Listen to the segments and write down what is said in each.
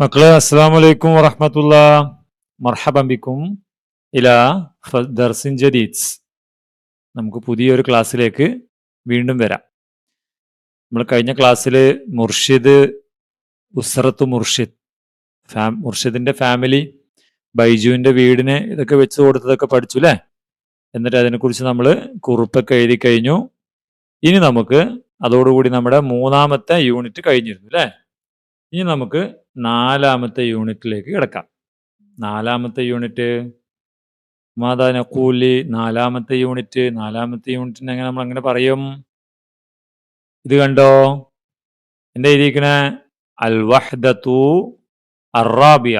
മക്കളെ അസ്സാമലൈക്കും വറഹമത്തുള്ള. മർഹബം ബിക്കും ഇല ദർസിൻ ജദീദ്സ് നമുക്ക് പുതിയൊരു ക്ലാസ്സിലേക്ക് വീണ്ടും വരാം. നമ്മൾ കഴിഞ്ഞ ക്ലാസ്സിൽ മുർഷിദ് ഉസ്രത്ത് മുർഷിദ് ഫാം മുർഷിദിന്റെ ഫാമിലി ബൈജുവിന്റെ വീടിന് ഇതൊക്കെ വെച്ച് കൊടുത്തതൊക്കെ പഠിച്ചു അല്ലേ എന്നിട്ട് അതിനെക്കുറിച്ച് നമ്മൾ കുറിപ്പൊക്കെ എഴുതി കഴിഞ്ഞു. ഇനി നമുക്ക് അതോടുകൂടി നമ്മുടെ മൂന്നാമത്തെ യൂണിറ്റ് കഴിഞ്ഞിരുന്നു അല്ലേ ഇനി നമുക്ക് നാലാമത്തെ യൂണിറ്റിലേക്ക് കിടക്കാം. നാലാമത്തെ യൂണിറ്റ് മാതാന കൂലി നാലാമത്തെ യൂണിറ്റ് നാലാമത്തെ യൂണിറ്റിന് എങ്ങനെ നമ്മൾ അങ്ങനെ പറയും? ഇത് കണ്ടോ? എന്താ ഇരിക്കണ അൽ വഹ്ദത്തു അറാബിയ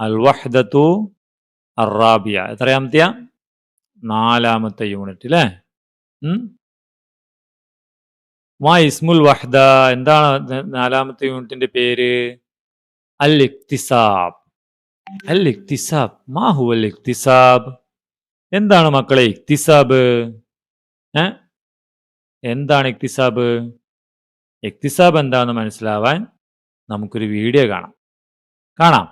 അൽ വഹ്ദത്തു അറാബിയ എത്രയാമത്തെയാ? നാലാമത്തെ യൂണിറ്റ് അല്ലേ മാ ഇസ്മുൽ വഹ്ദ. എന്താണ് നാലാമത്തെ യൂണിറ്റിന്റെ പേര്? അൽ അല്ലിക്തിസാബ് മാഹു അല്ലിക്തിസാബ് എന്താണ് മക്കളെ ഇക്തിസാബ്? ഏ? എന്താണ് ഇക്തിസാബ്? ഇക്തിസാബ് എന്താണെന്ന് മനസ്സിലാവാൻ നമുക്കൊരു വീഡിയോ കാണാം. കാണാം.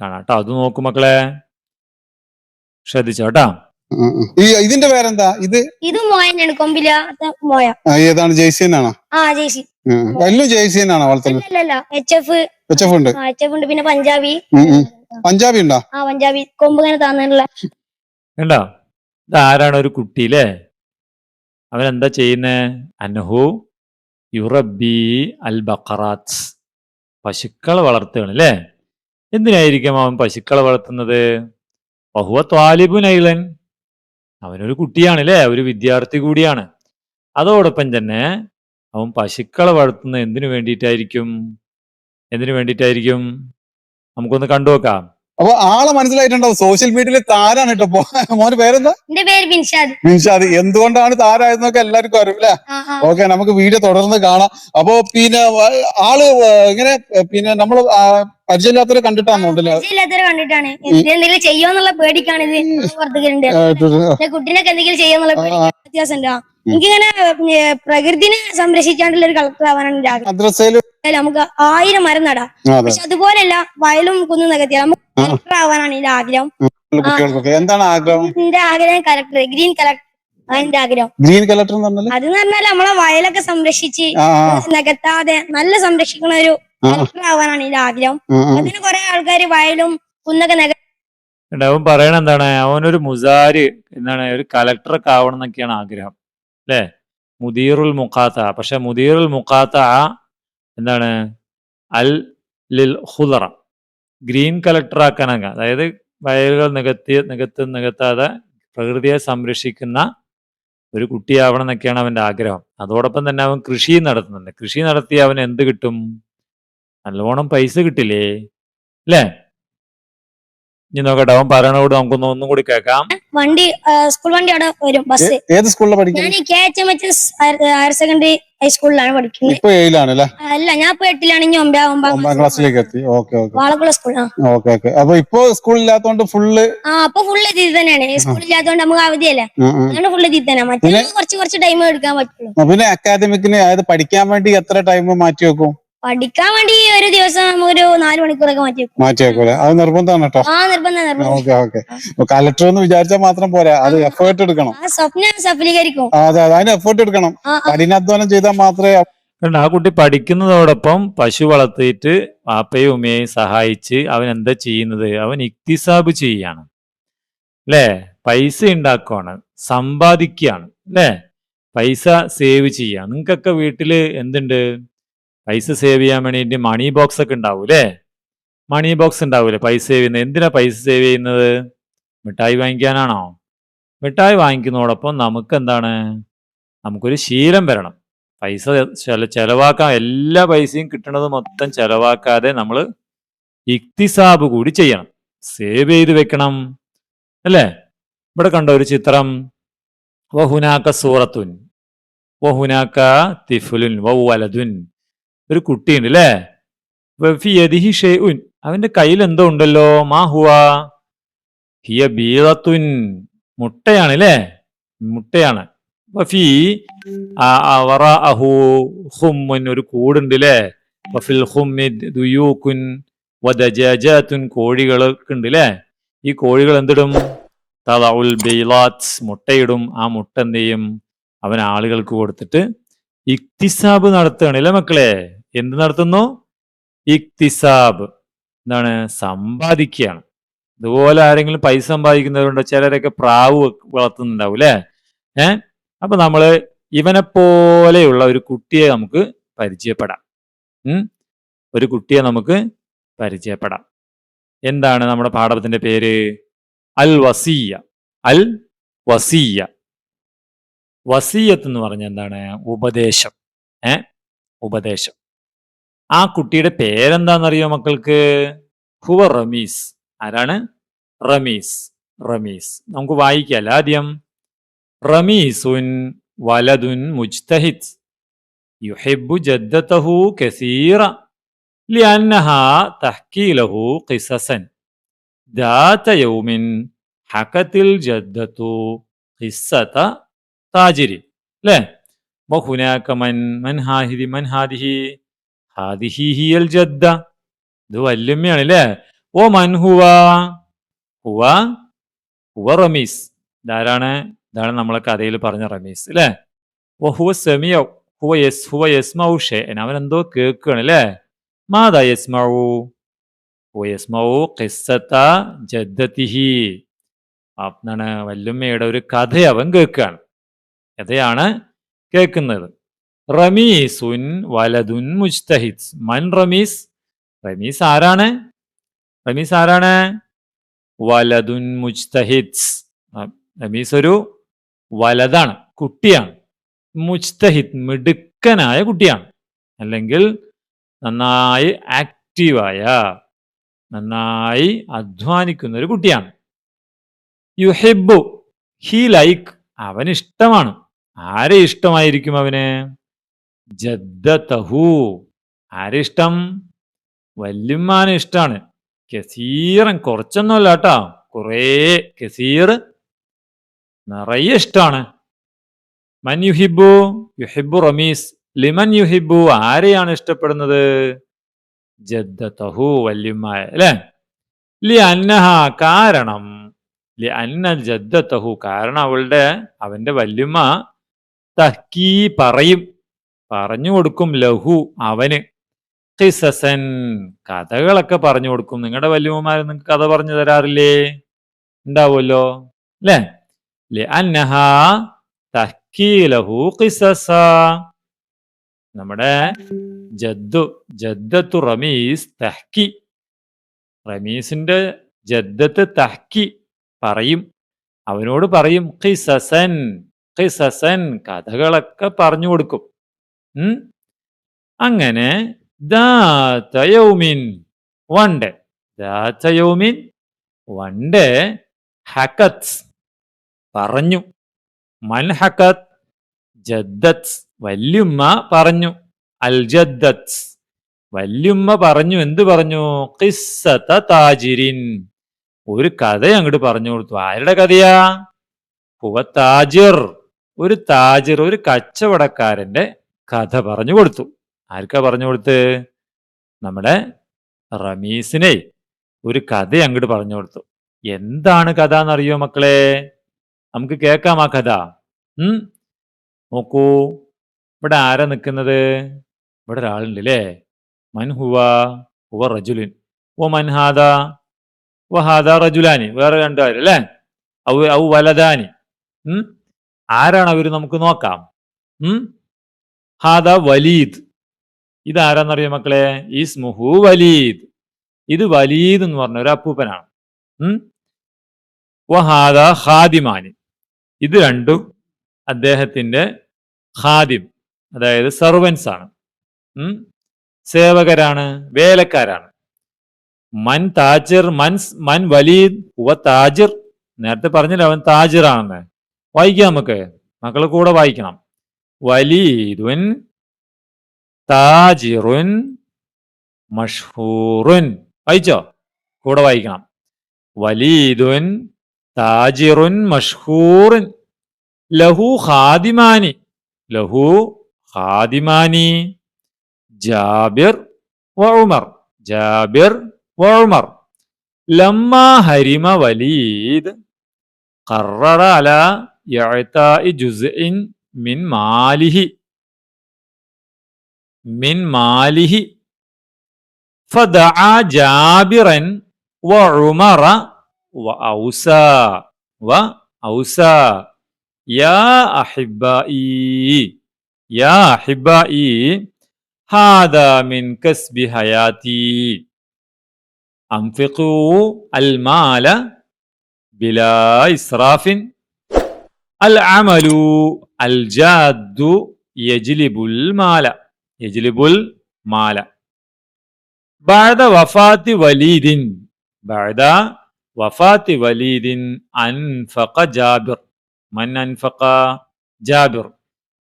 കാണാം കേട്ടോ അത് നോക്കൂ മക്കളെ. ശ്രദ്ധിച്ചോ കേട്ടോ. ഈ ഇതിന്റെ പേരെന്താ? ഇത്? ഇത് മോയാണ് കൊമ്പില മോയ. ആ, ഏതാണ്? ജെയ്സീൻ ആണോ ആ ജേസി ജെയ്സീൻ ആണോ വളർത്തുന്നത്? H F. എച്ച് എഫ് ഉണ്ട്. എച്ച് എഫ് ഉണ്ട്. പിന്നെ പഞ്ചാബി. പഞ്ചാബി ഉണ്ടോ? ആ പഞ്ചാബി. കൊമ്പ് ഇങ്ങനെ താന്നുള്ള കണ്ടോ? ഇത് ആരാണ് ഒരു കുട്ടി അല്ലേ അവൻ എന്താ ചെയ്യുന്നേ? അൻഹു യുറബി അൽ ബക്കറാത്ത് പശുക്കളെ വളർത്തുകയാണ് അല്ലേ എന്തിനായിരിക്കും അവൻ പശുക്കളെ വളർത്തുന്നത്? ബഹുവ ത്വാലിബുൻ നൈലൻ അവനൊരു കുട്ടിയാണ് അല്ലേ ഒരു വിദ്യാർത്ഥി കൂടിയാണ്. അതോടൊപ്പം തന്നെ അവൻ പശുക്കളെ വളർത്തുന്നത് എന്തിനു വേണ്ടിയിട്ടായിരിക്കും? എന്തിനു വേണ്ടിയിട്ടായിരിക്കും? നമുക്കൊന്ന് കണ്ടു നോക്കാം അപ്പൊ ആളെ മനസ്സിലായിട്ടുണ്ടാവും സോഷ്യൽ മീഡിയയിൽ താരാണ് കേട്ടോ മോന് പേരെന്താ? എന്റെ പേര് ബിൻഷാദ് നിഷാദ് എന്തുകൊണ്ടാണ് താരായതെന്നൊക്കെ എല്ലാവർക്കും അറിയും അല്ലെ ആ, ആ. ഓക്കെ നമുക്ക് വീഡിയോ തുടർന്ന് കാണാം. അപ്പൊ പിന്നെ ആൾ ഇങ്ങനെ പിന്നെ നമ്മൾ പരിചയമില്ലാത്തവരെ കണ്ടിട്ടാണെന്നുണ്ടല്ലേ പരിചയമില്ലാത്തവരെ കണ്ടിട്ടാണ്. എന്തെങ്കിലും പേടിക്കാണ് ഇത്. കുട്ടീനൊക്കെ എന്തെങ്കിലും ചെയ്യുമെന്നുള്ള വ്യത്യാസം. എനിക്കിങ്ങനെ പ്രകൃതിനെ സംരക്ഷിക്കാണ്ടുള്ള ഒരു കളക്ടർ ആവാനാണ് ആഗ്രഹം. നമുക്ക് ആയിരം മരം നടാം. പക്ഷെ അതുപോലെയല്ല വയലും കുന്നും നികത്തിയാൽ നമുക്ക് കളക്ടർ ആവാനാണ് എന്റെ ആഗ്രഹം. എന്താണ് ആഗ്രഹം? എന്റെ ആഗ്രഹം കളക്ടർ ഗ്രീൻ കലക്ടർ അതാണ് ആഗ്രഹം. ഗ്രീൻ കളക്ടർ അതെന്ന് പറഞ്ഞാൽ നമ്മളെ വയലൊക്കെ സംരക്ഷിച്ച് നികത്താതെ നല്ല സംരക്ഷിക്കുന്ന ഒരു കളക്ടർ ആവാനാണ് എന്റെ ആഗ്രഹം. അതിന് കുറെ ആൾക്കാർ വയലും കുന്നൊക്കെ നിക. അവൻ പറയണ എന്താണ്? അവനൊരു മുസാര് എന്താണ് ഒരു കളക്ടറൊക്കെ ആവണം എന്നൊക്കെയാണ് ആഗ്രഹം. അല്ലേ മുദീറുൽ മുഖാത്ത. പക്ഷെ മുദീറുൽ മുഖാത്ത എന്താണ്? അൽ ലിൽ ഹുദറ ഗ്രീൻ കളക്ടർ ആക്കാനൊക്കെ അതായത് വയലുകൾ നികത്തി നികത്ത് നികത്താതെ പ്രകൃതിയെ സംരക്ഷിക്കുന്ന ഒരു കുട്ടിയാവണം എന്നൊക്കെയാണ് അവന്റെ ആഗ്രഹം. അതോടൊപ്പം തന്നെ അവൻ കൃഷി നടത്തുന്നുണ്ട്. കൃഷി നടത്തി അവൻ എന്ത് കിട്ടും? നല്ലോണം പൈസ കിട്ടില്ലേ? അല്ലേ ഇനി നോക്കട്ടെ അവൻ പറയണോട് നമുക്കൊന്ന് ഒന്നും കൂടി കേൾക്കാം. വണ്ടി സ്കൂൾ വണ്ടി അവിടെ വരും ബസ്. ഏത് സ്കൂളിലാണ് ഞാൻ K H M H S higher secondary ഹൈസ്കൂളിലാണ് പഠിക്കുന്നത്. ഇപ്പൊ ഏഴിലാണ് അല്ലെ? അല്ല ഞാൻ ഇപ്പൊ എട്ടിലാണ് ഇനി ഒമ്പതാം ഒമ്പതാം ക്ലാസ്സിലേക്ക് എത്തി. Okay okay. വാളക്കുള്ള സ്കൂളാണ് ഓക്കെ ഓക്കെ. അപ്പൊ ഇപ്പൊ സ്കൂളില്ലാത്തോണ്ട് ഫുള്ള് ആ അപ്പൊ ഫുള്ള് ഇതിൽ തന്നെയാണ് സ്കൂളില്ലാത്തോണ്ട് നമുക്ക് അവധിയല്ലേ. അതുകൊണ്ട് ഫുള്ള് ഇതിൽ തന്നെ മറ്റേ കുറച്ച് കുറച്ച് ടൈം എടുക്കാൻ പറ്റുള്ളൂ. പിന്നെ അക്കാദമിക്കിന് അതായത് പഠിക്കാൻ വേണ്ടി എത്ര ടൈം മാറ്റി വെക്കും? പഠിക്കാൻ വേണ്ടി ഒരു ദിവസം ഒരു നാല് മണിക്കൂറൊക്കെ മാറ്റി വെക്കും. മാറ്റി വെക്കൂലെ അത് നിർബന്ധമാണ് കേട്ടോ. ആ നിർബന്ധം ഓക്കെ ഓക്കെ. കളക്ടർ എന്ന് വിചാരിച്ചാൽ മാത്രം പോരാ. അത് എഫേർട്ട് എടുക്കണം. ആ സ്വപ്നം സഫലീകരിക്കും. ആ, അതെ അതെ. അതിന് എഫേർട്ട് എടുക്കണം. കഠിനാധ്വാനം ചെയ്താൽ മാത്രമേ കണ്ട ആ കുട്ടി പഠിക്കുന്നതോടൊപ്പം പശു വളർത്തിയിട്ട് പാപ്പയും ഉമ്മയെയും സഹായിച്ച് അവൻ എന്താ ചെയ്യുന്നത്? അവൻ ഇക്തിസാബ് ചെയ്യാണ് അല്ലേ? പൈസ ഉണ്ടാക്കുവാണ്. സമ്പാദിക്കുകയാണ്. അല്ലേ? പൈസ സേവ് ചെയ്യുക. നിങ്ങൾക്കൊക്കെ വീട്ടിൽ എന്തുണ്ട്? പൈസ സേവ് ചെയ്യാൻ വേണ്ടിയിട്ട് മണി ബോക്സ് ഒക്കെ ഉണ്ടാവും അല്ലേ മണി ബോക്സ് ഉണ്ടാവില്ലേ? പൈസ സേവ് ചെയ്യുന്നത്. എന്തിനാ പൈസ സേവ് ചെയ്യുന്നത്? മിഠായി വാങ്ങിക്കാനാണോ? മിഠായി വാങ്ങിക്കുന്നതോടൊപ്പം നമുക്ക് എന്താണ് നമുക്കൊരു ശീലം വരണം. പൈസ ചെല ചെലവാക്കാൻ എല്ലാ പൈസയും കിട്ടണത് മൊത്തം ചെലവാക്കാതെ നമ്മൾ ഇക്തിസാബ് കൂടി ചെയ്യണം. സേവ് ചെയ്ത് വെക്കണം. അല്ലേ? ഇവിടെ കണ്ട ഒരു ചിത്രം. വഹുനാക്ക സൂറത്തുൻ. വഹുനാക്ക തിഫുലുൻ വലതുൻ ഒരു കുട്ടിയുണ്ട് അല്ലേ വഫി യദിഹി ഷെയ്ഉൻ അവന്റെ കയ്യിൽ എന്തോ ഉണ്ടല്ലോ? മാ ഹുവ? ഹിയ ബീറത്തുൻ. മുട്ടയാണ്. അല്ലേ മുട്ടയാണ് ഒരു കൂടുണ്ട് ല്ലേ വഫിൽ വദജാജാത്തുൻ ഉണ്ട് അല്ലേ ഈ കോഴികൾ എന്തിടും? തലഉൽ ബെയ്ലാത്ത് മുട്ടയിടും. ആ മുട്ട എന്ത് ചെയ്യും? അവൻ ആളുകൾക്ക് കൊടുത്തിട്ട് ഇക്തിസാബ് നടത്തുകയാണ് അല്ലേ മക്കളെ? എന്ത് നടത്തുന്നു? ഇക്തിസാബ്. എന്താണ്? സമ്പാദിക്കുകയാണ്. ഇതുപോലെ ആരെങ്കിലും പൈസ സമ്പാദിക്കുന്നവരുണ്ടോ? ചിലരൊക്കെ പ്രാവ് വളർത്തുന്നുണ്ടാവും അല്ലേ? ഏ? അപ്പൊ നമ്മൾ ഇവനെ പോലെയുള്ള ഒരു കുട്ടിയെ നമുക്ക് പരിചയപ്പെടാം. ഒരു കുട്ടിയെ നമുക്ക് പരിചയപ്പെടാം. എന്താണ് നമ്മുടെ പാഠത്തിന്റെ പേര്? അൽ വസീയ. അൽ വസീയ. വസീയത്ത് എന്ന് പറഞ്ഞ എന്താണ്? ഉപദേശം. ഏ? ഉപദേശം. ആ കുട്ടിയുടെ പേരെന്താണെന്നറിയോ മക്കൾക്ക് ഹുവ റമീസ് ആരാണ് റമീസ് റമീസ് നമുക്ക് വായിക്കല്ല ആദ്യം റമീസുൻ വലതുൻ മുജ്തഹിദ് യുഹിബ്ബു ജദ്ദതഹു കസീറ لأنها تحكي له قصصا ذات يوم حكت الجدة قصة تاجر لا وهناك من من هذه من هذه ഹാദിഹിഹിയൽ ജദ്ദ. ഇത് വല്യമ്മയാണ് അല്ലേ ഓ മൻ ഹുവ. ഹുവ? റമീസ്. ഇതാരാണ്? ഇതാണ് നമ്മളെ കഥയിൽ പറഞ്ഞ റമീസ് അല്ലേ? ഓ ഹുവ സെമിയ. ഹുവ യെസ് ഹുവ യസ്മൗ ഷേ. അവൻ എന്തോ കേൾക്കുകയാണ് അല്ലേ? മാതാ യസ്മൗ ഹുവ യസ്മൗ ഖിസ്സത്ത ജദ്ദത്തിഹി എന്താണ് വല്യമ്മയുടെ ഒരു കഥ അവൻ കേൾക്കുകയാണ്. കഥയാണ് കേൾക്കുന്നത്. റമീസുൻ വലതുൻ മുജ്തഹിദ്. മൻ റമീസ്? റമീസ് ആരാണ്? റമീസ് ആരാണ്? വലതുൻ മുജ്തഹിദ്. റമീസ് ഒരു വലതാണ് കുട്ടിയാണ്. മുജ്തഹിദ് മിടുക്കനായ കുട്ടിയാണ്. അല്ലെങ്കിൽ നന്നായി ആക്റ്റീവായ നന്നായി അധ്വാനിക്കുന്ന ഒരു കുട്ടിയാണ്. യുഹിബു ഹി ലൈക്ക് അവന് ഇഷ്ടമാണ് ആരെ ഇഷ്ടമായിരിക്കും അവന്? ജദ്ദതഹു. ആരിഷ്ടം? വല്യമ്മാനെ ഇഷ്ടാണ്. കസീറൻ കുറച്ചൊന്നുമല്ല കേട്ടോ. കുറേ കസീർ നിറയെ ഇഷ്ടമാണ് മൻ യുഹിബു യുഹിബു റമീസ്. ലിമൻ യുഹിബു ആരെയാണ് ഇഷ്ടപ്പെടുന്നത്? ജദ്ദതഹു വല്യമ്മായ അല്ലേ? ലി അന്നഹ കാരണം. ലി അന്ന ജദ്ദത്തഹു കാരണം അവളുടെ അവന്റെ വല്യമ്മ തഹ്കീ പറയും. പറഞ്ഞു കൊടുക്കും ലഹു അവന്. ഖിസസൻ കഥകളൊക്കെ പറഞ്ഞു കൊടുക്കും. നിങ്ങളുടെ വല്യമ്മമാർ നിങ്ങൾക്ക് കഥ പറഞ്ഞു തരാറില്ലേ? ഉണ്ടാവുമല്ലോ. അല്ലേ? ഖിസസ. നമ്മുടെ ജദ്ദു ജദ്ദത്തു റമീസ് തഹ്കി. റമീസിന്റെ ജദ്ദത്ത് തഹ്കി പറയും. അവനോട് പറയും ഖിസസൻ ഖിസസൻ കഥകളൊക്കെ പറഞ്ഞു കൊടുക്കും. അങ്ങനെ വൺ ഡേ ദാതയൗമിൻ വൺ ഡേ ഹക്കത്ത് പറഞ്ഞു. മൻ ഹക്കത്ത് ജദ്ദത്ത് വല്യുമ്മ പറഞ്ഞു. അൽ ജദ്ദത്ത് വല്യുമ്മ പറഞ്ഞു. എന്ത് പറഞ്ഞു? കിസ്സത്ത താജിരിൻ. ഒരു കഥ അങ്ങോട്ട് പറഞ്ഞു കൊടുത്തു. ആരുടെ കഥയാ? ഹുവ താജിർ. ഒരു താജിർ ഒരു കച്ചവടക്കാരന്റെ കഥ പറഞ്ഞു കൊടുത്തു. ആർക്കാ പറഞ്ഞു കൊടുത്ത്? നമ്മുടെ റമീസിനെ ഒരു കഥ അങ്ങോട്ട് പറഞ്ഞു കൊടുത്തു. എന്താണ് കഥ എന്നറിയോ മക്കളെ? നമുക്ക് കേൾക്കാം ആ കഥ. ഉം? നോക്കൂ. ഇവിടെ ആരാ നിൽക്കുന്നത്? ഇവിടെ ഒരാളുണ്ട് അല്ലേ മൻ ഹുവ റജുലിൻ. ഓ മൻഹാദ വഹാദ റജുലാനി. വേറെ രണ്ടുപേര് അല്ലേ ഔ ഔ വലദാനി. ഉം? ആരാണ് അവർ? നമുക്ക് നോക്കാം. ഉം? ഹാദ വലീദ്. ഇതാരാന്നറിയോ മക്കളെ? ഇസ്മുഹു വലീദ്. ഇത് വലീദ് എന്ന് പറഞ്ഞ ഒരു അപ്പൂപ്പനാണ്. വഹാദ ഖാദിമാനി ഇത് രണ്ടും അദ്ദേഹത്തിന്റെ ഹാദിം അതായത് സർവൻസ് ആണ്. സേവകരാണ് വേലക്കാരാണ്. മൻ താജിർ മൻ മൻ വലീദ് ഉവ താജിർ. നേരത്തെ പറഞ്ഞില്ല അവൻ താജിറാണെന്ന്? വായിക്കാം നമുക്ക്. മക്കൾ കൂടെ വായിക്കണം. വലീദുൻ താജിറുൻ മഷ്ഹൂറുൻ വായിച്ചോ കൂടെ വായിക്കണം വലീദുൻ താജിറുൻ മഷ്ഹൂറുൻ ലഹു ഖാദിമാനി ലഹു ഖാദിമാനി ജാബിർ وعمر جابر وعمر لما هرم وليد قرر على إعطاء جزء من ماله من ماله فدعا جابرا وعمر وأوسى وأوسى يا أحبائي يا أحبائي هذا من كسب حياتي أنفقوا المال بلا إسراف العمل الجاد يجلب المال يجلب المال بعد وفاة وليد بعد وفاة وليد أنفق جابر. من أنفق؟ جابر.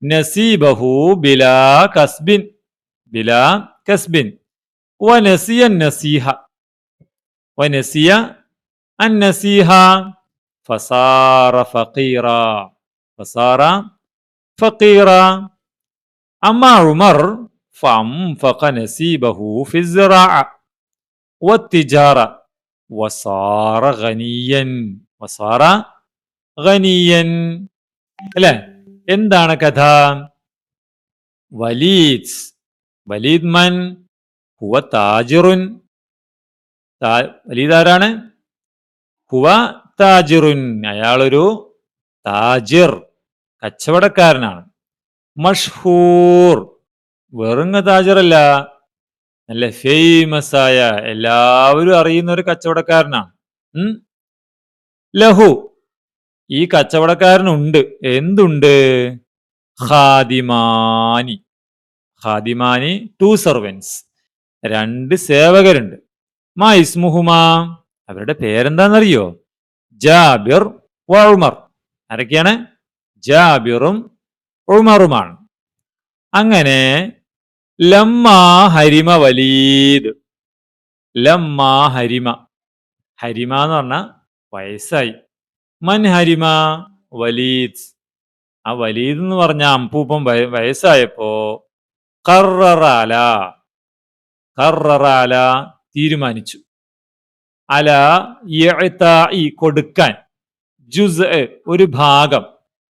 نسيبه بلا كسب بلا كسب. ونسي النسيها ونسي النسيها فصار فقيرا فصار فقيرا أما عمر فأنفق نسيبه في الزراعة والتجارة وصار غنيا وصار غنيا അല്ലെ എന്താണ് കഥ വലീദ് വലീദ് മൻ ഹുവ താജിറുൻ താ- വലീദ് ആരാണ് ഹുവ താജിറുൻ അയാളൊരു താജിർ കച്ചവടക്കാരനാണ്. മഷ്ഹൂർ. വെറും താജറല്ല. നല്ല ഫേമസ് ആയ എല്ലാവരും അറിയുന്ന ഒരു കച്ചവടക്കാരനാണ്. ലഹു. ഈ കച്ചവടക്കാരനുണ്ട്. എന്തുണ്ട്? ഹാദിമാനി ഹാദിമാനി ടു സെർവൻസ് രണ്ട് സേവകരുണ്ട്. മാ ഇസ്മുഹുമാ. അവരുടെ പേരെന്താണെന്നറിയോ ജാബിർ വ ഉമർ ആരൊക്കെയാണ്? ജാബിറും ഉമറുമാണ്. അങ്ങനെ ലമ്മ ഹരിമ വലീദ്. ലമ്മ ഹരിമ. ഹരിമ എന്ന് പറഞ്ഞ വയസ്സായി. മൻ ഹരിമ വലീദ്. ആ വലീദ് എന്ന് പറഞ്ഞ അമ്പൂപ്പം വയ- വയസ്സായപ്പോ കററാല കററാല തീരുമാനിച്ചു. അല കൊടുക്കാൻ. ജുസ് ഒരു ഭാഗം.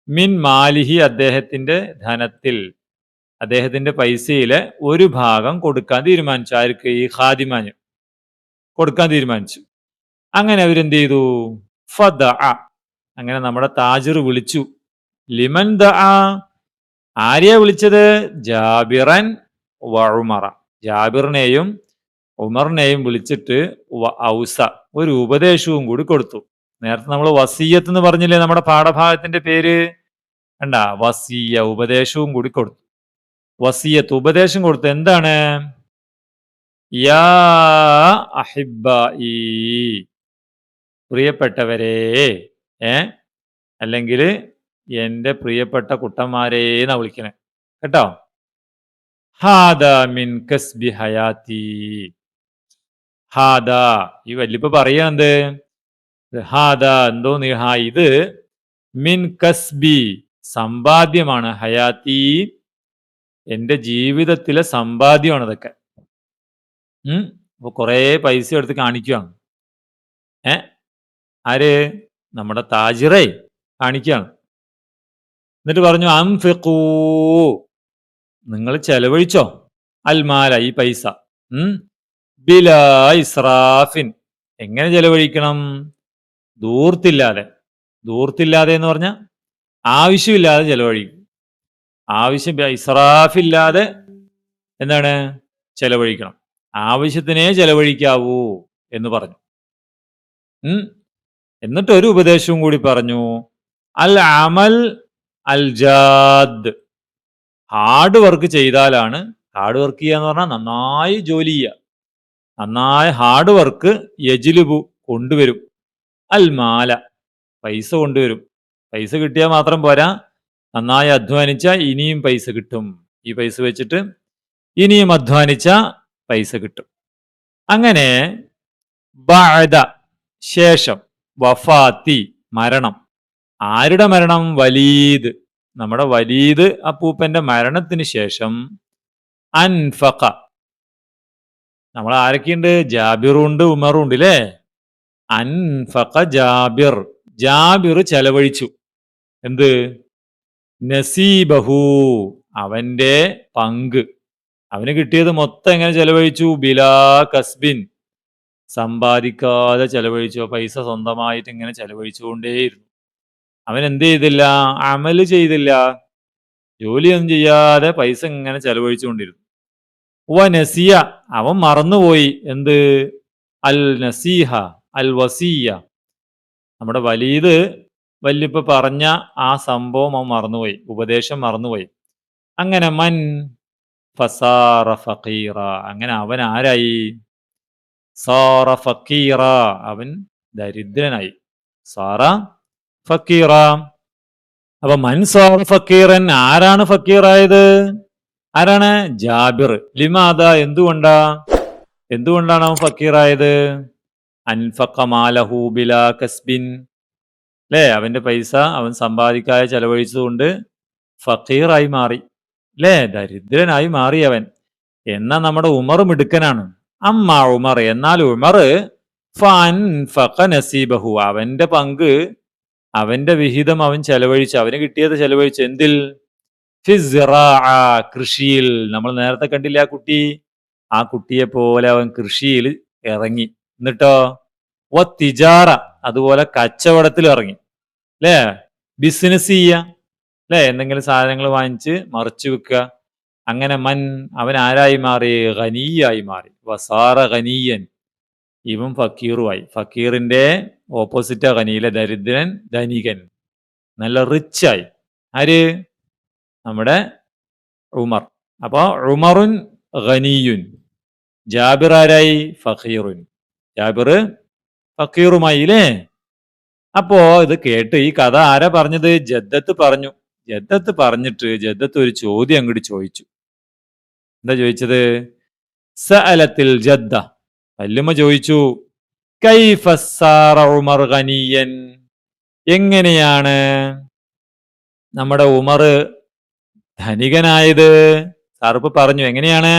മിൻ മാലിഹി അദ്ദേഹത്തിന്റെ ധനത്തിൽ അദ്ദേഹത്തിന്റെ പൈസയിലെ ഒരു ഭാഗം കൊടുക്കാൻ തീരുമാനിച്ചു. ആർക്ക്? ഈ ഖാദിമാന് കൊടുക്കാൻ തീരുമാനിച്ചു. അങ്ങനെ അവരെന്ത് ചെയ്തു ഫദ. അങ്ങനെ നമ്മുടെ താജിർ വിളിച്ചു. ലിമൻ ദ. ആരെയാ വിളിച്ചത്? ജാബിറൻ വഴുമറ ജാബിറിനെയും ഉമറിനെയും വിളിച്ചിട്ട് ഔസ ഒരു ഉപദേശവും കൂടി കൊടുത്തു. നേരത്തെ നമ്മൾ വസീയത്ത് എന്ന് പറഞ്ഞില്ലേ നമ്മുടെ പാഠഭാഗത്തിന്റെ പേര്? വേണ്ട വസീയ ഉപദേശവും കൂടി കൊടുത്തു. വസീയത്ത് ഉപദേശം കൊടുത്തു. എന്താണ്? യാ പ്രിയപ്പെട്ടവരെ ഏ? അല്ലെങ്കിൽ എന്റെ പ്രിയപ്പെട്ട കുട്ടന്മാരെ എന്നാ വിളിക്കണേ. കേട്ടോ? ഹാദ മിൻ കസ്ബി ഹയാത്തി. ഹാദ ഈ വല്യപ്പ പറയാ എന്ത്? ഹാദ എന്തോ നീ ഹാ ഇത് മിൻ കസ്ബി സമ്പാദ്യമാണ് ഹയാത്തി എന്റെ ജീവിതത്തിലെ സമ്പാദ്യമാണ് ഇതൊക്കെ. ഉം അപ്പൊ കുറേ പൈസ എടുത്ത് കാണിക്കുകയാണ് ഏ? ആര്? നമ്മുടെ താജിറെ കാണിക്കുകയാണ് എന്നിട്ട് പറഞ്ഞു അംഫിഖൂ നിങ്ങൾ ചെലവഴിച്ചോ? അൽമാല ഈ പൈസ. ബിലാ ഇസ്രാഫിൻ. എങ്ങനെ ചെലവഴിക്കണം? ദൂർത്തില്ലാതെ ദൂർത്തില്ലാതെ എന്ന് പറഞ്ഞാൽ ആവശ്യമില്ലാതെ ചെലവഴിക്കും. ആവശ്യം ഇസ്രാഫില്ലാതെ എന്താണ്? ചെലവഴിക്കണം. ആവശ്യത്തിനേ ചെലവഴിക്കാവൂ എന്ന് പറഞ്ഞു. എന്നിട്ട് ഒരു ഉപദേശവും കൂടി പറഞ്ഞു. അൽ അമൽ അൽ ജാദ്. ഹാർഡ് വർക്ക് ചെയ്താലാണ് ഹാർഡ് വർക്ക് ചെയ്യുക എന്ന് പറഞ്ഞാൽ നന്നായി ജോലി ചെയ്യുക. നന്നായി ഹാർഡ് വർക്ക് യജിലുബു കൊണ്ടുവരും. അൽ മാല പൈസ കൊണ്ടുവരും. പൈസ കിട്ടിയാൽ മാത്രം പോരാ. നന്നായി അധ്വാനിച്ച ഇനിയും പൈസ കിട്ടും. ഈ പൈസ വെച്ചിട്ട് ഇനിയും അധ്വാനിച്ച പൈസ കിട്ടും. അങ്ങനെ ബഅദ ശേഷം വഫാത്തി മരണം. ആരുടെ മരണം? വലീദ്. നമ്മുടെ വലീദ് അപ്പൂപ്പന്റെ മരണത്തിന് ശേഷം അൻഫഖ. നമ്മൾ ആരൊക്കെയുണ്ട് ജാബിറുണ്ട് ഉമറുണ്ട് ഇല്ലേ അൻഫഖ ജാബിർ. ജാബിർ ചെലവഴിച്ചു. എന്ത്? നസീബഹു. അവന്റെ പങ്ക്. അവന് കിട്ടിയത് മൊത്തം എങ്ങനെ ചെലവഴിച്ചു? ബിലാ കസ്ബിൻ. സമ്പാദിക്കാതെ ചെലവഴിച്ചു. പൈസ സ്വന്തമായിട്ട് ഇങ്ങനെ ചെലവഴിച്ചുകൊണ്ടേയിരുന്നു. അവൻ എന്ത് ചെയ്തില്ല? അമൽ ചെയ്തില്ല. ജോലിയൊന്നും ചെയ്യാതെ പൈസ ഇങ്ങനെ ചെലവഴിച്ചുകൊണ്ടിരുന്നു. വ നസിയ. അവൻ മറന്നുപോയി. എന്ത്? അൽ നസീഹ. അൽ വസീയ നമ്മുടെ വലീദ് വല്യപ്പ പറഞ്ഞ ആ സംഭവം അവൻ മറന്നുപോയി. ഉപദേശം മറന്നുപോയി. അങ്ങനെ മൻ ഫസാറ ഫക്കീറ അങ്ങനെ അവൻ ആരായി? സാറ ഫക്കീറ അവൻ ദരിദ്രനായി. സാറ ഫക്കീറ അപ്പൊ മൻ സാറ ഫക്കീറൻ ആരാണ് ഫക്കീറായത് ആരാണ്? ജാബിർ. ലിമാദ. എന്തുകൊണ്ടാ? എന്തുകൊണ്ടാണ് അവൻ ഫക്കീറായത് അൻഫഖ മാലഹു ബിലാ കസ്ബിൻ. അല്ലേ അവന്റെ പൈസ അവൻ സമ്പാദിക്കാതെ ചെലവഴിച്ചതുകൊണ്ട് ഫക്കീറായി മാറി. അല്ലേ ദരിദ്രനായി മാറി അവൻ എന്നാ നമ്മുടെ ഉമർ മിടുക്കനാണ്. അമ്മ ഉമർ. എന്നാൽ ഉമർ ഫൻഫഖ നസീബഹു. അവന്റെ പങ്ക് അവന്റെ വിഹിതം അവൻ ചെലവഴിച്ചു. അവന് കിട്ടിയത് ചെലവഴിച്ചു. എന്തിൽ? കൃഷിയിൽ. നമ്മൾ നേരത്തെ കണ്ടില്ല ആ കുട്ടി? ആ കുട്ടിയെ പോലെ അവൻ കൃഷിയിൽ ഇറങ്ങി. എന്നിട്ടോ? വ തിജാറ. അതുപോലെ കച്ചവടത്തിൽ ഇറങ്ങി. അല്ലേ ബിസിനസ് ചെയ്യുക അല്ലേ എന്തെങ്കിലും സാധനങ്ങൾ വാങ്ങിച്ച് മറിച്ചു വെക്കുക അങ്ങനെ മൻ അവൻ ആരായി മാറി? ഖനീയായി മാറി. വസാറ ഖനീയൻ. ഇവൻ ഫക്കീറുമായി. ഫക്കീറിന്റെ ഓപ്പോസിറ്റാ ഖനിയിലെ ദരിദ്രൻ ധനികൻ. നല്ല റിച്ചായി ആര്? നമ്മുടെ ഉമർ. അപ്പൊ ഉമറുൻ ഖനിയുൻ. ജാബിർ ആരായി? ഫഖീറുൻ ജാബിർ ഫക്കീറുമായി അല്ലേ അപ്പോ ഇത് കേട്ട് ഈ കഥ ആരാ പറഞ്ഞത്? ജദ്ദത്ത് പറഞ്ഞു. ജദ്ദത്ത് പറഞ്ഞിട്ട് ജദ്ദത്ത് ഒരു ചോദ്യം അങ്ങോട്ട് ചോദിച്ചു. എന്താ ചോദിച്ചത്? സഅലത്തിൽ ജദ്ദ. വല്യമ്മ ചോദിച്ചു കൈഫസാറ എങ്ങനെയാണ്? നമ്മുടെ ഉമർ ധനികനായത്. സാറിപ്പ് പറഞ്ഞു എങ്ങനെയാണ്?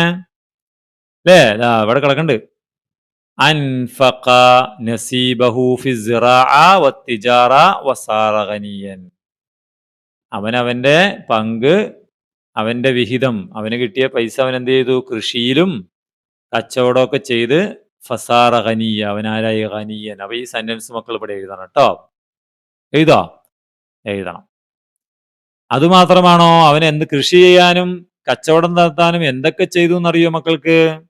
അല്ലേ അവിടെ കിടക്കണ്ട്. അൻഫഖ നസീബഹു വത്തിജാറ അവൻ അവന്റെ പങ്ക് അവന്റെ വിഹിതം അവന് കിട്ടിയ പൈസ അവൻ എന്ത് ചെയ്തു കൃഷിയിലും കച്ചവടമൊക്കെ ചെയ്ത് ഫസാറ ഖനീയ അവനാരായി ഖനിയൻ അവ ഈ സെന്റൻസ് മക്കൾ ഇവിടെ എഴുതണം കേട്ടോ. എഴുതോ? എഴുതണം. അതുമാത്രമാണോ അവൻ എന്ത് കൃഷി ചെയ്യാനും കച്ചവടം നടത്താനും എന്തൊക്കെ ചെയ്തു എന്നറിയോ മക്കൾക്ക്?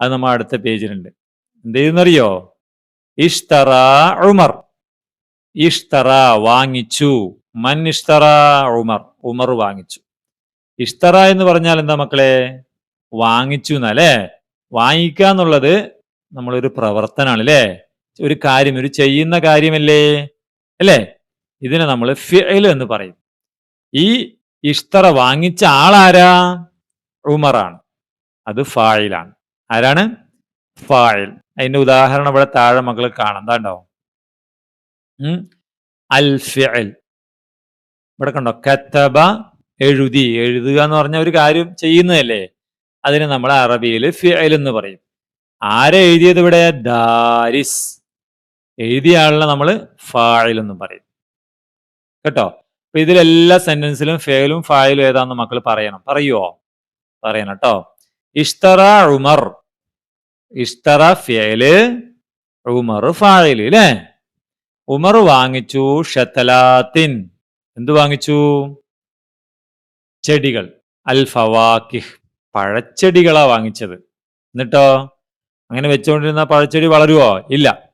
അത് നമ്മൾ അടുത്ത പേജിലുണ്ട്. എന്ത് ചെയ്യുന്നറിയോ ഇഷ്തറ ഉമർ. ഇഷ്തറ വാങ്ങിച്ചു. മൻ ഇഷ്തറ ഉമർ. ഉമർ വാങ്ങിച്ചു. ഇഷ്തറ എന്ന് പറഞ്ഞാൽ എന്താ മക്കളെ? വാങ്ങിച്ചു എന്നല്ലേ വാങ്ങിക്കുക എന്നുള്ളത് നമ്മളൊരു പ്രവർത്തനമാണ് അല്ലേ ഒരു കാര്യം ഒരു ചെയ്യുന്ന കാര്യമല്ലേ? അല്ലേ? ഇതിനെ നമ്മൾ ഫിഅൽ എന്ന് പറയും. ഈ ഇഷ്തറ വാങ്ങിച്ച ആളാരാ? ഉമറാണ്. അത് ഫായിലാണ്. ആരാണ്? ഫായിൽ. അതിന്റെ ഉദാഹരണം ഇവിടെ താഴെ മക്കൾ കാണാം. എന്താണ്ടോ അൽ ഇവിടെ കണ്ടോ? കത്തബ എഴുതി. എഴുതുക എന്ന് പറഞ്ഞ ഒരു കാര്യം ചെയ്യുന്നതല്ലേ? അതിന് നമ്മൾ അറബിയിൽ ഫിഅൽ എന്ന് പറയും. ആരെ എഴുതിയത് ഇവിടെ? ദാരിസ്. എഴുതിയ ആളിനെ നമ്മൾ ഫായിൽ എന്ന് പറയും. കേട്ടോ? അപ്പൊ ഇതിലെല്ലാ സെന്റൻസിലും ഫേലും ഫായിലും ഏതാന്ന് മക്കൾ പറയണം. പറയുവോ? പറയണം കേട്ടോ. ഇഷ്തറ ഉമർ. ഇഷ്തറ ഫിയൽ ഉമർ ഫായിൽ അല്ലേ ഉമർ വാങ്ങിച്ചു ഷത്തലാത്തിൻ എന്തു വാങ്ങിച്ചു? ചെടികൾ. അൽ ഫവാക്കിഹ്. പഴച്ചെടികളാ വാങ്ങിച്ചത്. എന്നിട്ടോ? അങ്ങനെ വെച്ചുകൊണ്ടിരുന്ന പഴച്ചെടി വളരുവോ? ഇല്ല.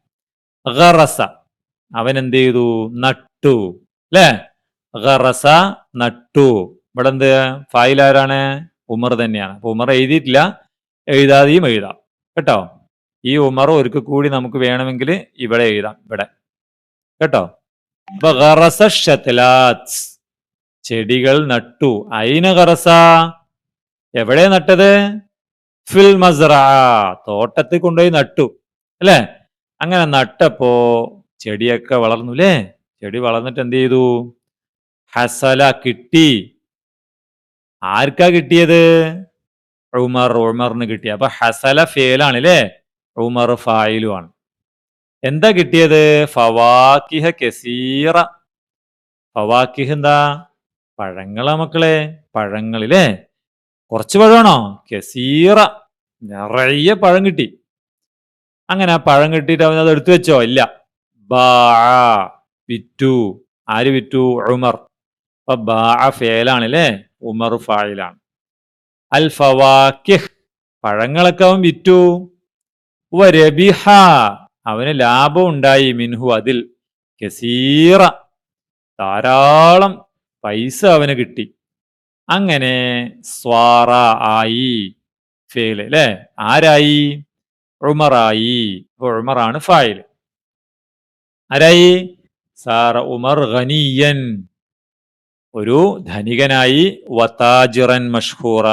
ഗറസ. അവൻ എന്ത് ചെയ്തു? നട്ടു. അല്ലേ ഗറസ നട്ടു. ഇവിടെ എന്ത് ഫായിൽ ആരാണ്? ഉമർ തന്നെയാണ്. അപ്പൊ ഉമർ എഴുതിയിട്ടില്ല. എഴുതാതെയും എഴുതാം. കേട്ടോ? ഈ ഉമർ ഒരിക്കൽ കൂടി നമുക്ക് വേണമെങ്കിൽ ഇവിടെ എഴുതാം. ഇവിടെ. കേട്ടോ? ചെടികൾ നട്ടു. അയിന ഗറസ? എവിടെ നട്ടത്? ഫിൽ മസറ. തോട്ടത്തിൽ കൊണ്ടുപോയി നട്ടു. അല്ലേ? അങ്ങനെ നട്ടപ്പോ ചെടിയൊക്കെ വളർന്നു അല്ലേ ചെടി വളർന്നിട്ട് എന്ത് ചെയ്തു? ഹസല കിട്ടി. ആർക്കാ കിട്ടിയത്? ഉമർ ഉമറിന് കിട്ടി. അപ്പൊ ഹസല ഫേലാണ് അല്ലേ ഉമർ ഫായിലു ആണ് എന്താ കിട്ടിയത്? ഫവാക്കിഹ കസീറ. ഫവാക്കിഹ എന്താ? പഴങ്ങളാ മക്കളെ പഴങ്ങളില്ലേ? കുറച്ച് പഴമാണോ? കസീറ. നിറയെ പഴം കിട്ടി. അങ്ങനെ ആ പഴം കിട്ടിയിട്ട് അവൻ അത് എടുത്തു വെച്ചോ? ഇല്ല. ബാ വിറ്റു. ആര് വിറ്റു? ഉമർ. അപ്പൊ ബാ ഫേലാണ് അല്ലേ ഉമർ ഫായിലാണ്. അൽ പഴങ്ങളൊക്കെ അവൻ വിറ്റു. വരബിഹ. അവന് ലാഭം ഉണ്ടായി മിൻഹു അതിൽ. കസീറ. ധാരാളം പൈസ അവന് കിട്ടി. അങ്ങനെ സ്വാറ ആയി. ഫെയിൽ അല്ലേ? ആരായി? ഉമറായി. അപ്പൊ ഉമറാണ് ഫായിൽ ആരായി? സാറ ഉമർ ഖനിയൻ ഒരു ധനികനായി വതാജിറൻ മഷ്ഹൂറ.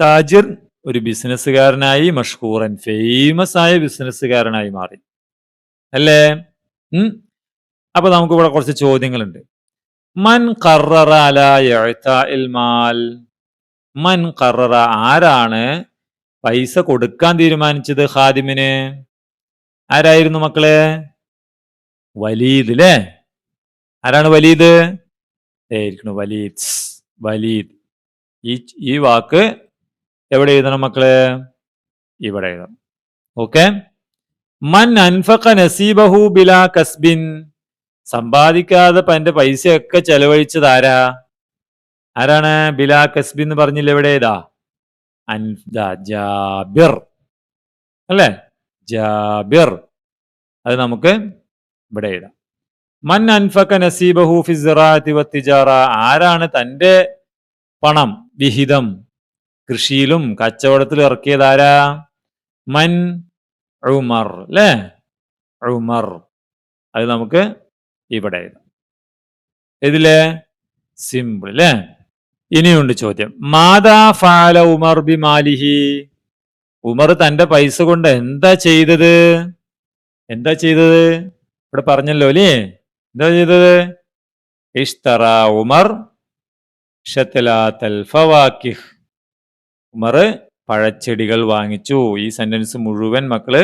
താജിർ ഒരു ബിസിനസ്സുകാരനായി മഷ്ഹൂറൻ ഫേമസ് ആയ ബിസിനസ്സുകാരനായി മാറി. അല്ലേ? അപ്പൊ നമുക്ക് ഇവിടെ കുറച്ച് ചോദ്യങ്ങളുണ്ട്. മൻ ഇഅ്താഇൽ മാൽ. മൻ കററ ആരാണ്? പൈസ കൊടുക്കാൻ തീരുമാനിച്ചത് ഖാദിമിന്? ആരായിരുന്നു മക്കളെ? വലീദ് അല്ലേ ആരാണ് വലീദ്? ഏരിക്കണു വലീദ്. വലീദ്. ഈ ഈ വാക്ക് എവിടെ എഴുതണം മക്കളെ? ഇവിടെ എഴുതണം. ഓക്കെ? മൻ അൻഫഖ നസീബഹു ബിലാ കസ്ബിൻ. സമ്പാദിക്കാതെ എന്റെ പൈസയൊക്കെ ചെലവഴിച്ചത് ആരാ? ആരാണ്? ബിലാ കസ്ബി എന്ന് പറഞ്ഞില്ല എവിടെ ദാ ജാബിർ. അല്ലേ? ജാബിർ. അത് നമുക്ക് ഇവിടെ എഴുതാം. മൻ അൻഫക്ക നസീബഹു ഫിസിറാത്തി വത്തിജാറ. ആരാണ് തന്റെ പണം വിഹിതം? കൃഷിയിലും കച്ചവടത്തിലും ഇറക്കിയത് ആരാ? മൻ ഉമർ അല്ലേ ഉമർ. അത് നമുക്ക് ഇവിടെ ഇതിലെ സിമ്പിൾ അല്ലേ ഇനിയുണ്ട് ചോദ്യം. മാതാ ഫാല ഉമർ ബി മാലിഹി ഉമർ തന്റെ പൈസ കൊണ്ട് എന്താ ചെയ്തത്? എന്താ ചെയ്തത്? ഇവിടെ പറഞ്ഞല്ലോ അല്ലേ? എന്താ ഇഷ്തറ ഉമർ ഷത്തലാത്തൽ ഫവാക്കിഹ് ഉമർ പഴച്ചെടികൾ വാങ്ങിച്ചു. ഈ സെന്റൻസ് മുഴുവൻ മക്കൾ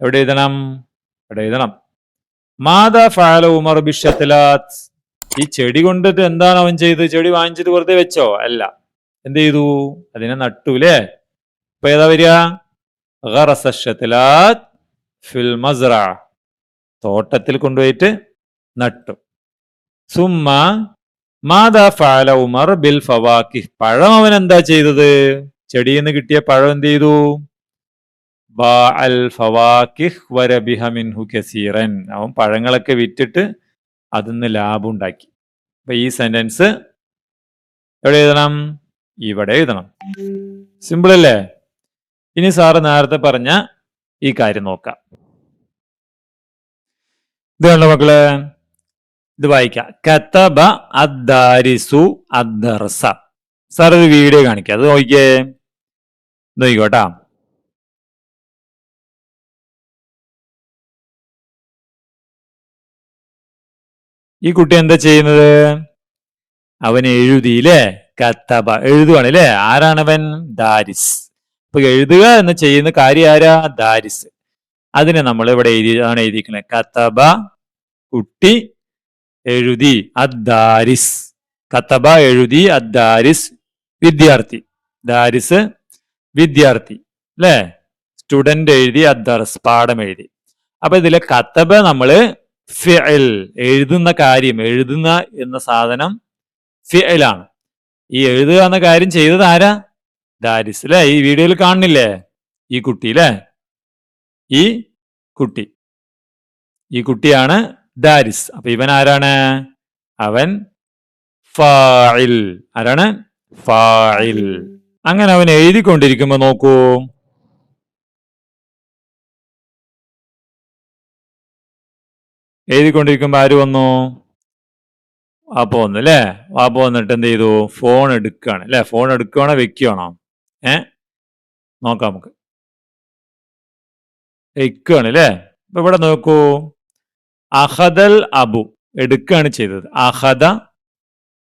എവിടെ എഴുതണം? എവിടെ എഴുതണം? മാതാ ഫാല ഉമർ ബിഷത്തലാത്ത് ഈ ചെടി കൊണ്ടിട്ട് എന്താണ് അവൻ ചെയ്ത് ചെടി വാങ്ങിച്ചിട്ട് വെറുതെ വെച്ചോ? അല്ല. എന്ത് ചെയ്തു? അതിനെ നട്ടു അല്ലേ ഇപ്പൊ ഏതാ വരിക? ഫിൽ മസ്റ. തോട്ടത്തിൽ കൊണ്ടുപോയിട്ട് നട്ടു. സുമ്മ മാതാ ഫാല ഉമർ ബിൽ ഫവാക്കി. പഴം അവൻ എന്താ ചെയ്തത്? ചെടിയിൽ നിന്ന് കിട്ടിയ പഴം എന്ത് ചെയ്തു? കസീറൻ. അവൻ പഴങ്ങളൊക്കെ വിറ്റിട്ട് അതിന്ന് ലാഭം ഉണ്ടാക്കി. അപ്പൊ ഈ സെന്റൻസ് എവിടെ എഴുതണം? ഇവിടെ എഴുതണം. സിമ്പിൾ അല്ലേ? ഇനി സാറ് നേരത്തെ പറഞ്ഞ ഈ കാര്യം നോക്കാം. ഇതാണല്ലോ മക്കൾ? ഇത് വായിക്കാം. കത്തബ അദ്ദാരിസു അദ്ദർസ. സാർ ഒരു വീഡിയോ കാണിക്കാം. അത് നോക്കിയേ ഇത് നോക്കിക്കോട്ടാ. ഈ കുട്ടി എന്താ ചെയ്യുന്നത്? അവൻ എഴുതിയില്ലേ? കത്തബ എഴുതുവാണ് അല്ലേ ആരാണവൻ? ദാരിസ്. അപ്പൊ എഴുതുക എന്ന് ചെയ്യുന്ന കാര്യം ആരാ? ദാരിസ്. അതിനെ നമ്മൾ ഇവിടെ എഴുതി ആണ് എഴുതിയിരിക്കുന്നത്. കത്തബ കുട്ടി എഴുതി അദ്ദാരിസ്. കത്തബ എഴുതി അദ്ദാരിസ് വിദ്യാർത്ഥി. ദാരിസ് വിദ്യാർത്ഥി. അല്ലേ സ്റ്റുഡന്റ് എഴുതി അദ്ദർസ് പാഠം എഴുതി. അപ്പൊ ഇതിലെ കത്തബ നമ്മൾ ഫിഅൽ എഴുതുന്ന കാര്യം എഴുതുന്ന എന്ന സാധനം ഫിഅലാണ് ഈ എഴുതുക എന്ന കാര്യം ചെയ്തത് ആരാ? ദാരിസ് അല്ലെ ഈ വീഡിയോയിൽ കാണുന്നില്ലേ? ഈ കുട്ടി അല്ലേ ഈ കുട്ടി. ഈ കുട്ടിയാണ് ദാരിസ്. അപ്പൊ ഇവൻ ആരാണ്? അവൻ ഫാഇൽ. ആരാണ്? ഫാഇൽ. അങ്ങനെ അവൻ എഴുതിക്കൊണ്ടിരിക്കുമ്പോ നോക്കൂ. എഴുതിക്കൊണ്ടിരിക്കുമ്പോ ആര് വന്നു? വാപ്പ വന്നു അല്ലേ? വാപ്പ വന്നിട്ട് എന്ത് ചെയ്തു? ഫോൺ എടുക്കുകയാണ് അല്ലെ? ഫോൺ എടുക്കുകയാണോ വെക്കുകയാണോ ഏ? നോക്കാം നമുക്ക്. വെക്കുകയാണ് അല്ലേ? അപ്പൊ ഇവിടെ നോക്കൂ. അഹദൽ അബു എടുക്കുകയാണ് ചെയ്തത്. അഹദ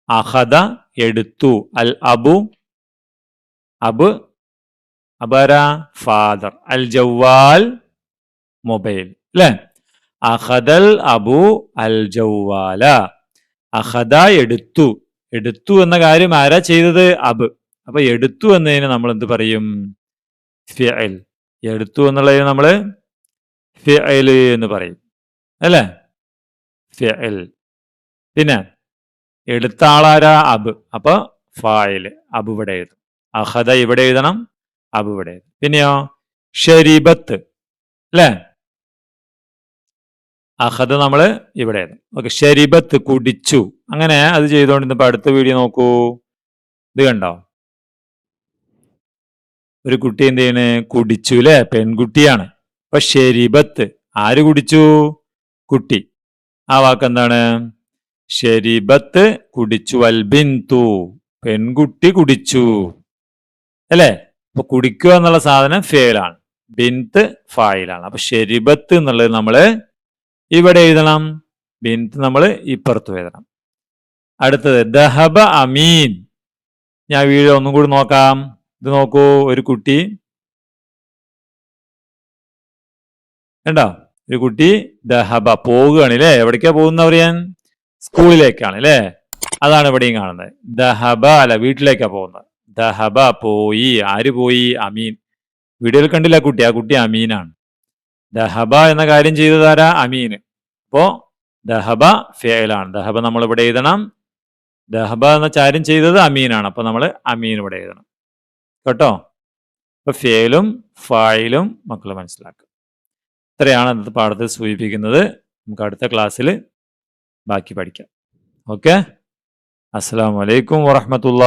അഹദ എടുത്തു. അൽ അബു അബ് അബര ഫാദർ. അൽ ജവാൽ മൊബൈൽ. അല്ലേ അഹദൽ അബു അൽ ജവാല അഹദ എടുത്തു. എടുത്തു എന്ന കാര്യം ആരാ ചെയ്തത്? അബ്. അപ്പൊ എടുത്തു എന്നതിന് നമ്മൾ എന്ത് പറയും? ഫിഅൽ. എടുത്തു എന്നുള്ളതിന് നമ്മൾ ഫിഅൽ എന്ന് പറയും. അല്ലേ? ഫിഅൽ. പിന്നെ എടുത്ത ആളാരാ അബ്. അപ്പൊ ഫായിൽ അബ് ഇവിടെ എഴുതും. അഹദ ഇവിടെ എഴുതണം അബ് ഇവിടെ എഴുതും. പിന്നെയോ ഷരീബത്ത് അല്ലേ? അഹദ് നമ്മൾ ഇവിടെ എഴുതും. ഓക്കെ ഷരീബത്ത് കുടിച്ചു. അങ്ങനെ അത് ചെയ്തുകൊണ്ടിരുന്നപ്പോൾ അടുത്ത വീഡിയോ നോക്കൂ. ഇത് കണ്ടോ? ഒരു കുട്ടി എന്ത് ചെയ്യണ്? കുടിച്ചു അല്ലെ? പെൺകുട്ടിയാണ്. അപ്പൊ ഷരീബത്ത് ആര് കുടിച്ചു? കുട്ടി. ആ വാക്ക് എന്താണ്? ഷെരിബത്ത് കുടിച്ചു അൽബിന്തു പെൺകുട്ടി കുടിച്ചു. അല്ലേ? അപ്പൊ കുടിക്കുക എന്നുള്ള സാധനം ഫേലാണ് ബിന്ത് ഫായിലാണ് അപ്പൊ ഷെരിബത്ത് എന്നുള്ളത് നമ്മൾ ഇവിടെ എഴുതണം. ബിന്ത് നമ്മൾ ഇപ്പുറത്ത് എഴുതണം. അടുത്തത് ദഹബ അമീൻ. ഞാൻ വീഴ ഒന്നും കൂടി നോക്കാം. ഇത് നോക്കൂ ഒരു കുട്ടി. കണ്ടോ? ഒരു കുട്ടി ദഹബ പോവുകയാണ് അല്ലേ എവിടേക്കാ പോകുന്ന പറയാൻ സ്കൂളിലേക്കാണ് അല്ലേ അതാണ് ഇവിടെയും കാണുന്നത്. ദഹബ അല്ല വീട്ടിലേക്കാ പോകുന്നത്. ദഹബ പോയി. ആര് പോയി? അമീൻ. വീഡിയോയിൽ കണ്ടില്ല കുട്ടി. ആ കുട്ടി അമീനാണ്. ദഹബ എന്ന കാര്യം ചെയ്തതാരാ അമീൻ. അപ്പോ ദഹബ ഫേലാണ്. ദഹബ നമ്മൾ ഇവിടെ എഴുതണം. ദഹബ എന്ന കാര്യം ചെയ്തത് അമീനാണ്. അപ്പൊ നമ്മൾ അമീൻ ഇവിടെ എഴുതണം. കേട്ടോ? അപ്പൊ ഫേലും ഫായിലും മക്കൾ മനസ്സിലാക്കുക. ഇത്രയാണ് ഇന്നത്തെ പാഠത്തിൽ സൂചിപ്പിക്കുന്നത്? നമുക്ക് അടുത്ത ക്ലാസ്സിൽ ബാക്കി പഠിക്കാം. ഓക്കെ? അസ്സാം വലൈക്കും വറഹമത്തുള്ള.